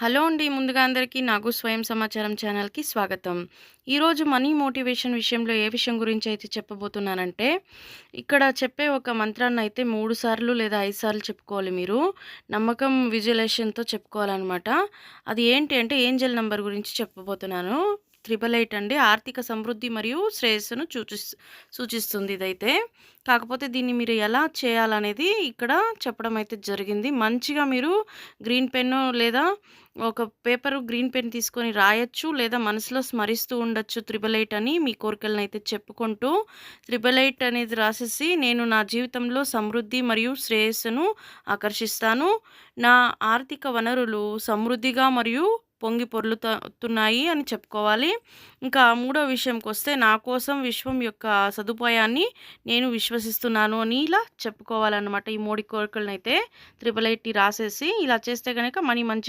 Hello అండి. ముందుగా అందరికీ నాకు స్వయం సమాచారం ఛానల్‌కి స్వాగతం. ఈరోజు మనీ మోటివేషన్ విషయంలో ఏ విషయం గురించి అయితే చెప్పబోతున్నానంటే, ఇక్కడ చెప్పే ఒక మంత్రాన్ని అయితే మూడు సార్లు లేదా ఐదు సార్లు చెప్పుకోవాలి మీరు. నమ్మకం, విజువలైజేషన్‌తో చెప్పుకోవాలన్నమాట అది ఏంటి అంటే ఏంజెల్ నెంబర్ గురించి చెప్పబోతున్నాను. 888 అండి. ఆర్థిక సమృద్ధి మరియు శ్రేయస్సును సూచి సూచిస్తుంది ఇదైతే. కాకపోతే దీన్ని మీరు ఎలా చేయాలనేది ఇక్కడ చెప్పడం అయితే జరిగింది. మంచిగా మీరు గ్రీన్ పెన్ను లేదా ఒక పేపర్ గ్రీన్ పెన్ తీసుకొని రాయొచ్చు. లేదా మనసులో స్మరిస్తూ ఉండొచ్చు 888 అని మీ కోరికలనైతే చెప్పుకుంటూ 888 అనేది రాసేసి నేను నా జీవితంలో సమృద్ధి మరియు శ్రేయస్సును ఆకర్షిస్తాను. నా ఆర్థిక వనరులు సమృద్ధిగా మరియు పొంగి పొర్లుతున్నాయి అని చెప్పుకోవాలి. ఇంకా మూడో విషయంకొస్తే నా కోసం విశ్వం యొక్క సదుపాయాన్ని నేను విశ్వసిస్తున్నాను అని ఇలా చెప్పుకోవాలన్నమాట ఈ మూడు కోరికలను అయితే త్రిపుల్ ఎయిటీ రాసేసి ఇలా చేస్తే కనుక మనీ మంచి